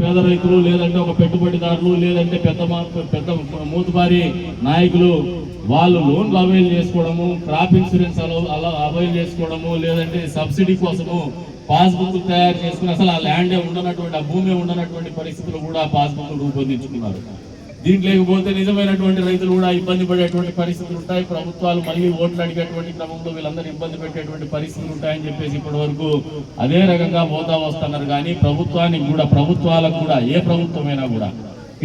పేద రైతులు లేదంటే ఒక పెట్టుబడిదారులు లేదంటే పెద్ద పెద్ద మూతుబారి నాయకులు వాళ్ళు లోన్లు అవైల్ చేసుకోవడము క్రాప్ ఇన్సూరెన్స్ అలా అవైల్ చేసుకోవడము లేదంటే సబ్సిడీ కోసము పాస్బుక్ తయారు చేసుకుని అసలు ఆ ల్యాండే ఉండనటువంటి ఆ భూమి ఉండనటువంటి పరిస్థితులు కూడా పాస్బుక్ రూపొందించుకున్నారు. దీంట్లో లేకపోతే నిజమైనటువంటి రైతులు కూడా ఇబ్బంది పడేటువంటి పరిస్థితులు ఉంటాయి. ప్రభుత్వాలు మళ్ళీ ఓట్లు అడిగేటువంటి క్రమంలో వీళ్ళందరూ ఇబ్బంది పెట్టేటువంటి పరిస్థితులు ఉంటాయని చెప్పేసి ఇప్పటి వరకు అదే రకంగా పోతా వస్తున్నారు. కానీ ప్రభుత్వానికి కూడా ప్రభుత్వాలకు కూడా ఏ ప్రభుత్వమైనా కూడా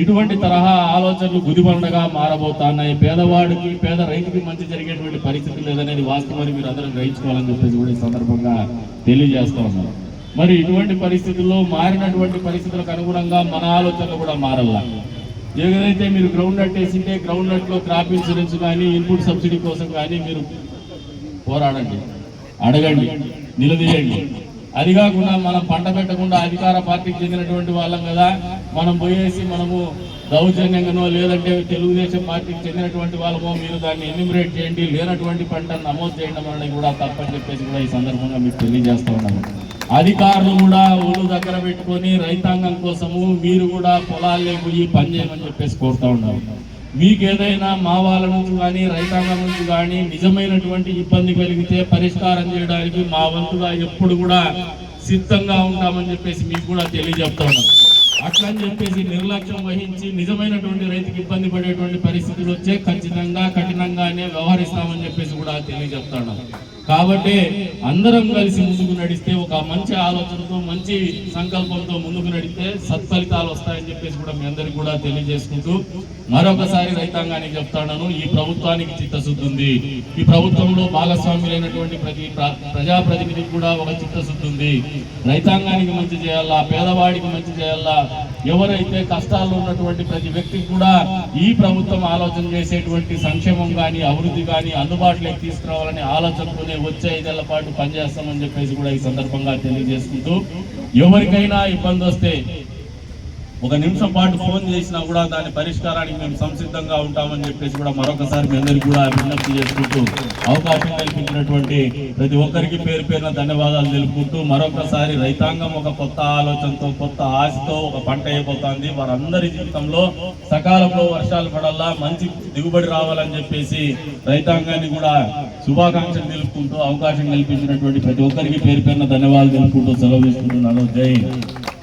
ఇటువంటి తరహా ఆలోచనలు గుదిబండగా మారబోతున్నాయి. పేదవాడికి పేద రైతుకి మంచి జరిగేటువంటి పరిస్థితి లేదనేది వాస్తవాన్ని మీరు అందరూ గ్రహించుకోవాలని చెప్పేసి కూడా ఈ సందర్భంగా తెలియజేస్తా ఉన్నారు మరి ఇటువంటి పరిస్థితుల్లో మారినటువంటి పరిస్థితులకు అనుగుణంగా మన ఆలోచనలు కూడా మారల్లా. ఏదైతే మీరు గ్రౌండ్ నట్ వేసింటే గ్రౌండ్ నట్లో క్రాప్ ఇన్సూరెన్స్ కానీ ఇన్పుట్ సబ్సిడీ కోసం కానీ మీరు పోరాడండి. అడగండి. నిలదీయండి. అది కాకుండా మనం పంట పెట్టకుండా అధికార పార్టీకి చెందినటువంటి వాళ్ళం కదా మనం పోయేసి మనము దౌర్జన్యంగానో లేదంటే తెలుగుదేశం పార్టీకి చెందినటువంటి వాళ్ళమో మీరు దాన్ని ఎన్యూమరేట్ చేయండి. లేనటువంటి పంటను నమోదు చేయడం అనేది కూడా తప్పని చెప్పేసి కూడా ఈ సందర్భంగా మీకు తెలియజేస్తా ఉన్నాము అధికారులు కూడా ఒళ్ళు దగ్గర పెట్టుకొని రైతాంగం కోసము మీరు కూడా పొలాల్లో పోయి పని చేయమని చెప్పేసి కోరుతా ఉన్నారు. మీకు ఏదైనా మా వాళ్ళ నుంచి కానీ రైతాంగం నుంచి కానీ నిజమైనటువంటి ఇబ్బంది కలిగితే పరిష్కారం చేయడానికి మా వంతుగా ఎప్పుడు కూడా సిద్ధంగా ఉంటామని చెప్పేసి మీకు కూడా తెలియజెప్తా ఉన్నాం. అట్లా అని చెప్పేసి నిర్లక్ష్యం వహించి నిజమైనటువంటి రైతుకి ఇబ్బంది పడేటువంటి పరిస్థితులు వచ్చే ఖచ్చితంగా కఠినంగానే వ్యవహరిస్తామని చెప్పేసి కూడా తెలియజెప్తా ఉన్నాం. కాబట్టి అందరం కలిసి ముందుకు నడిస్తే ఒక మంచి ఆలోచనతో మంచి సంకల్పంతో ముందుకు నడిస్తే సత్ఫలితాలు వస్తాయని చెప్పేసి కూడా మీ అందరికి కూడా తెలియజేసుకుంటూ మరొకసారి రైతాంగానికి చెప్తాను ఈ ప్రభుత్వానికి చిత్తశుద్ధి ఉంది. ఈ ప్రభుత్వంలో భాగస్వాములైనటువంటి ప్రతి ప్ర- ప్రజాప్రతినిధికి కూడా ఒక చిత్తశుద్ధి ఉంది. రైతాంగానికి మంచి చేయాలా పేదవాడికి మంచి చేయాలా ఎవరైతే కష్టాల్లో ఉన్నటువంటి ప్రతి వ్యక్తికి కూడా ఈ ప్రభుత్వం ఆలోచన చేసేటువంటి సంక్షేమం కానీ అభివృద్ధి కానీ అందుబాటులోకి తీసుకురావాలనే ఆలోచనతోనే వచ్చే ఐదేళ్ళ పాటు పనిచేస్తామని చెప్పేసి కూడా ఈ సందర్భంగా తెలియజేసుకుంటూ ఎవరికైనా ఇబ్బంది వస్తే ఒక నిమిషం పాటు ఫోన్ చేసినా కూడా దాని పరిష్కారానికి మేము సంసిద్ధంగా ఉంటామని చెప్పేసి కూడా మరొకసారి మీ అందరికీ కూడా విజ్ఞప్తి చేసుకుంటూ అవకాశం కల్పించినటువంటి ప్రతి ఒక్కరికి పేరు పేరున ధన్యవాదాలు తెలుపుకుంటూ మరొకసారి రైతాంగం ఒక కొత్త ఆలోచనతో కొత్త ఆశతో ఒక పంట అయిపోతుంది. వారందరి జీవితంలో సకాలంలో వర్షాలు పడల్లా మంచి దిగుబడి రావాలని చెప్పేసి రైతాంగాన్ని కూడా శుభాకాంక్షలు తెలుపుకుంటూ అవకాశం కల్పించినటువంటి ప్రతి ఒక్కరికి పేరు పేరున ధన్యవాదాలు తెలుపుకుంటూ సెలవు తీసుకుంటున్నాను. జై